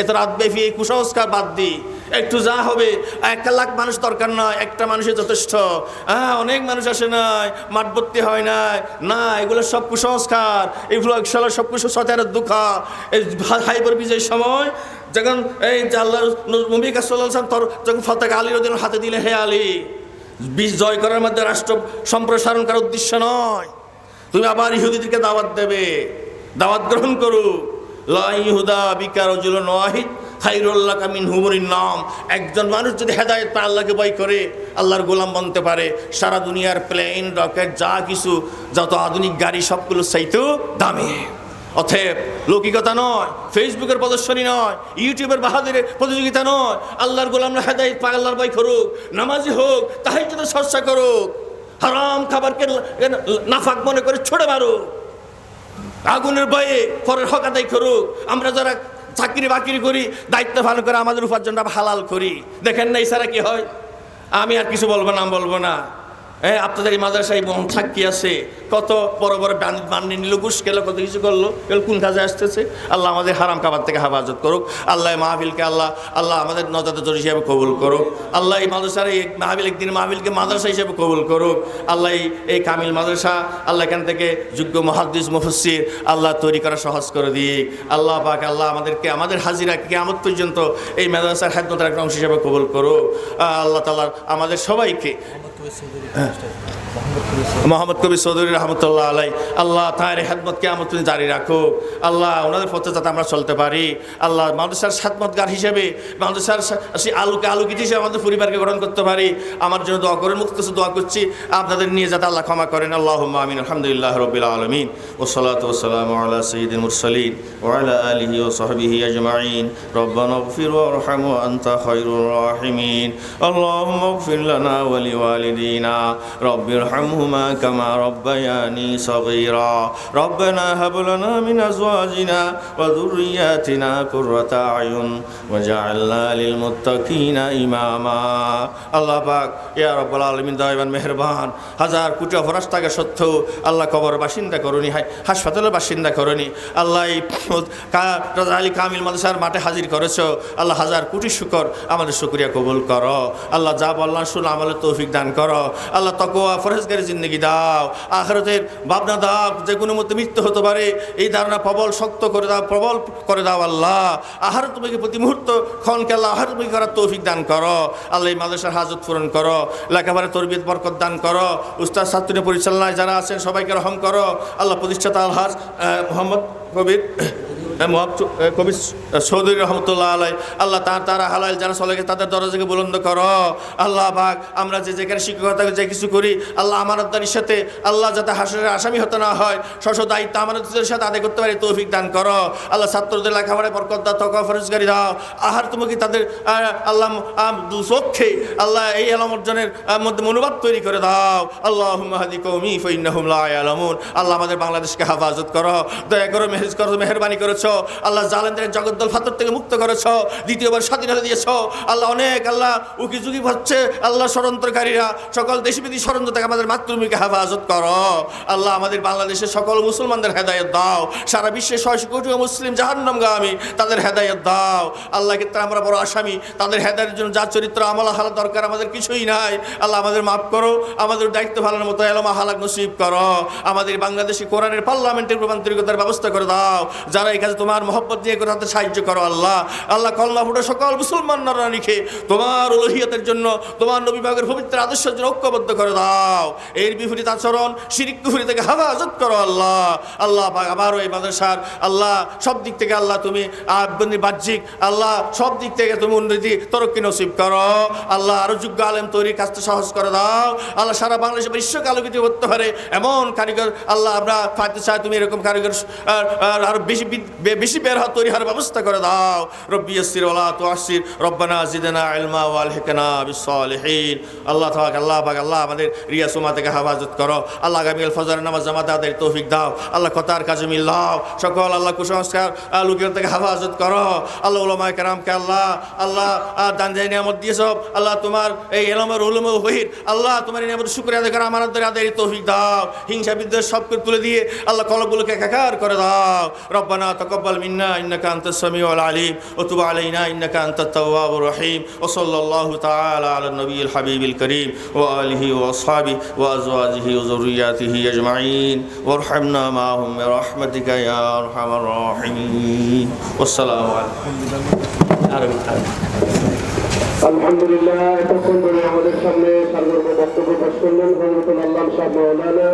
এত রাতব্যাপী এই কুসংস্কার বাদ দিই। একটু যা হবে একটা লাখ মানুষ দরকার নয়, একটা মানুষের যথেষ্ট। হ্যাঁ অনেক মানুষ আসে নাই মাঠবর্তি হয় নাই। না, এগুলো সব কুসংস্কার। এগুলো এগুলো সব কুসংস্কারের দুঃখ এই হাইবার বিজয়ের সময় যখন এই আল্লাহ নবী কাসাল্লাম তোর যখন ফতাকা আলী রদিন হাতে দিলে, হে আলী বীজ জয় করার মধ্যে রাষ্ট্র সম্প্রসারণ করার উদ্দেশ্য নয়। তুমি আবার ইহুদিদেরকে দাওয়াত দেবে। দাওয়াত গ্রহণ করু লা ইহুদা বিকার নহিদ খাইরুল্লাহ কামিন হুমরির নাম। একজন মানুষ যদি হেদায়ত পায়, আল্লাহকে বই করে, আল্লাহর গোলাম বনতে পারে। সারা দুনিয়ার প্লেন রকেট যা কিছু, যত আধুনিক গাড়ি সবগুলো চাইতেও দামি। অথব লৌকিকতা নয় ফেসবুকের প্রদর্শনী নয় ইউটিউবের বাহাদুরের প্রতিযোগিতা নয়। আল্লাহর গোলামরা হেদায়ত পায়, আল্লাহর বই করুক, নামাজি হোক তাহাই যদি চর্চা করুক। হারাম খাবারকে নাফাক মনে করে ছড়ে মারুক। আগুনের ভয়ে পরের হক আদায় করুক। আমরা যারা চাকরি বাকরি করি, দায়িত্ব ভালো করে আমাদের উপার্জনটা হালাল করি। দেখেন না এছাড়া কি হয়? আমি আর কিছু বলব না বলব না। হ্যাঁ আপনাদের এই মাদ্রাসায় মন সাক্ষী আছে। কত বড় বড় বান্ডি নিল, ঘুষ গেল কত কিছু করল। এগুলো কোন কাজে আসতেছে? আল্লাহ আমাদের হারাম খাবার থেকে হেফাজত করুক। আল্লাহ এই মাহফিলকে আল্লাহ আল্লাহ আমাদের নজাত জোর হিসাবে কবুল করুক। আল্লাহ এই মাদ্রাসার এই মাহফিল একদিন মাহফিলকে মাদ্রাসা হিসেবে কবুল করুক। আল্লাহ এই কামিল মাদ্রাসা আল্লাহ এখান থেকে যোগ্য মহাদ্দিস মুফসির আল্লাহ তৈরি করা সহজ করে দিক। আল্লাহ পাক আল্লাহ আমাদেরকে আমাদের হাজিরা কেমন পর্যন্ত এই মাদ্রাসার খাদ্যতার একটা অংশ হিসেবে কবুল করুক। আল্লাহ তালার আমাদের সবাইকে হ্যাঁ। মোহাম্মদ কবির চৌধুরী রহমতুল্লাহ আলাই আল্লাহ তাঁর হেদমতকে আমার তুমি জারি রাখো আল্লাহ ওনাদের পথে যাতে আমরা চলতে পারি আল্লাহ মাদ্রাসার সাতমতগার হিসেবে মাদ্রাসার সেই আলোকে আলোকিত হিসেবে আমাদের পরিবারকে গ্রহণ করতে পারি আমার জন্য দোয়া করেন মুক্ত দোয়া করছি আপনাদের নিয়ে যাতে আল্লাহ ক্ষমা করেন আল্লাহ আমিন আলহামদুলিল্লাহ রবিল আলমিন ওসলাত ওসালাম আল্লাহ সঈদ মুরসলিন ওয়ালা আলিহি ও সাহবিহি আজমাইন রব্বানা اغفر وارحم وأنت خير الراحمين اللهم اغفر لنا ولوالدينا رب ارحمهما كما ربياني صغيرا ربنا هب لنا من أزواجنا وذرياتنا قرة أعين وجعلنا للمتقين إماما আল্লাহ পাক ইয়া রব্বুল আলমিন দয়বান মেহরবান হাজার কোটি অপরাশ থাকা সত্ত্বেও আল্লাহ কবর বাসিন্দা করনি হাসপাতালের বাসিন্দা করনি আল্লাহ এই কা- রাজা আলী কামিল মাদ্রাসার মাঠে হাজির করেছ আল্লাহ হাজার কোটি শুকর আমাদের শুক্রিয়া কবুল করো আল্লাহ যা বললাম শুন আমলের তৌফিক দান করো আল্লাহ তকোয়া ফরেজগারি জিন্দগি দাও। আখরতের ভাবনা দাও, যে কোনো মধ্যে মৃত্যু হতে পারে। এই ধারণা প্রবল, শক্ত করে দাও, প্রবল করে দাও আল্লাহ। আহার তোমাকে প্রতি মুহূর্ত ক্ষণকে আল্লাহ আহার তুমি করার তৌফিক দান করো। আল্লাহ মাদ্রাসার হাজত পূরণ করো। লেখাপড়া তরবিয়ত, বরকত দান করো। উস্তাদ ছাত্রী পরিচালনায় যারা আছেন, সবাইকে রহম করো। আল্লাহ প্রতিষ্ঠাতা আলহাজ মোহাম্মদ কবির কবি চৌধুরী রহমতুল্লাহ আলাই আল্লাহ তার তারা হালাল যারা চলে তাদের দরজাকে বুলন্দ করো। আল্লাহ পাক, আমরা যে যেখানে শিক্ষকতা যে কিছু করি, আল্লাহ আমানতদারির সাথে, আল্লাহ যাতে হাসরের আসামি হতে না হয় স্বস্ব দায়িত্ব আমানতের সাথে আদায় করতে পারি, তৌফিক দান করো। আল্লাহ ছাত্রদের লেখাপড়ায় বরকত দাও তকা ফরজগারি দাও। আহার তুমি তাদের আল্লাহ দুচক্ষে আল্লাহ এই আলম অর্জনের মধ্যে মনোভাব তৈরি করে দাও। আল্লাহ হাদি কৌমি ফইন্নাহুম লা ইয়ালামুন। আল্লাহ আমাদের বাংলাদেশকে হেফাজত করো। দয়া করো, মেহেজ করো, মেহরবানি করেছ। আল্লাহ জালেনদের জগদ্দল ফাতর থেকে মুক্ত করেছ। দ্বিতীয়বার স্বাধীনতা দিয়েছ। আল্লাহ অনেক, আল্লাহ উকি ঝুঁকি হচ্ছে আল্লাহ ষড়যন্ত্রকারীরা, সকল দেশবিধি ষড়যন্ত্র থেকে আমাদের মাতৃভূমিকে হেফাজত করো। আল্লাহ আমাদের বাংলাদেশের সকল মুসলমানদের হেদায়ত দাও। সারা বিশ্বের ছয়শো কোটি মুসলিম জাহান্নামগামী, তাদের হেদায়ত দাও। আল্লাহ ক্ষেত্রে আমরা বড় আসামি। তাদের হেদায়ের জন্য যা চরিত্র, আমল হালা দরকার আমাদের কিছুই নাই। আল্লাহ আমাদের মাফ করো। আমাদের দায়িত্ব ভালোর মতো এলমা হালাক নসিব করো। আমাদের বাংলাদেশি কোরআনের পার্লামেন্টের রূপান্তরিকতার ব্যবস্থা করে দাও। যারা এই তোমার মহব্বত দিয়ে করে সাহায্য করো আল্লাহ। আল্লাহ কল্লা ফুটে সকল মুসলমান লিখে তোমার উলহিয়তের জন্য তোমার নবীবাগের পবিত্র আদর্শের জন্য ঐক্যবদ্ধ করে দাও। এর বিপরীত আচরণ শিরিক কুফুরি থেকে হেফাজত করো আল্লাহ। আল্লাহ আবারও এই মাদ্রাসার আল্লাহ সব দিক থেকে আল্লাহ তুমি বাহ্যিক, আল্লাহ সব দিক থেকে তুমি উন্নতি তরক্কি নসিব করো। আল্লাহ আরও যোগ্য আলেম তৈরির কাজটা সহজ করে দাও। আল্লাহ সারা বাংলাদেশে বিশ্বকে আলোকিত করতে পারে এমন কারিগর আল্লাহ আমরা পাইতে চাই, তুমি এরকম কারিগর আর- বেশি বেশি বের হওয়া, তৈরি হওয়ার ব্যবস্থা করে দাও। রব্বি ইয়াসির ওয়ালা তুআসির রব্বানা জিদনা ইলমা ওয়াল হিকনা বিসসালিহিন। আল্লাহ তাআলা, আল্লাহ পাক, আল্লাহ আমাদের রিয়া সুমা থেকে হেফাজত করো। আল্লাহ আগামী ফজর নামাজ জামাত আদায়ের তৌফিক দাও। আল্লাহ কথার কাজে মিল দাও সকল আল্লাহ কুসংস্কার লোকের থেকে হেফাজত করো। আল্লাহ উলামায়ে কেরামকে আল্লাহ আল্লাহ দান জানি নিয়ামত দিয়েছ আল্লাহ তোমার এই এলমের উলুম বহির আল্লাহ তোমার নিয়ামত শুক্রিয়া আদায় করে আমার আদায়ের তৌফিক দাও। হিংসা বিদ্বেষ সবকে তুলে দিয়ে আল্লাহ কলগুলোকে একাকার করে দাও। রব্বানা তক تقبل منا إنك أنت السميع العليم وتب علينا إنك أنت التواب الرحيم وصلى الله تعالى على النبي الحبيب الكريم وآله وأصحابه وأزواجه وذرياته أجمعين وارحمنا معهم برحمتك يا أرحم الراحمين والسلام عليكم عربي عربي আলহামদুলিল্লাহ এতক্ষণ ধরে আমাদের সামনে সার্বর্ণ বক্তব্য পেশ করলেন হজরতুল আল্লাহ সাহেব মৌলানা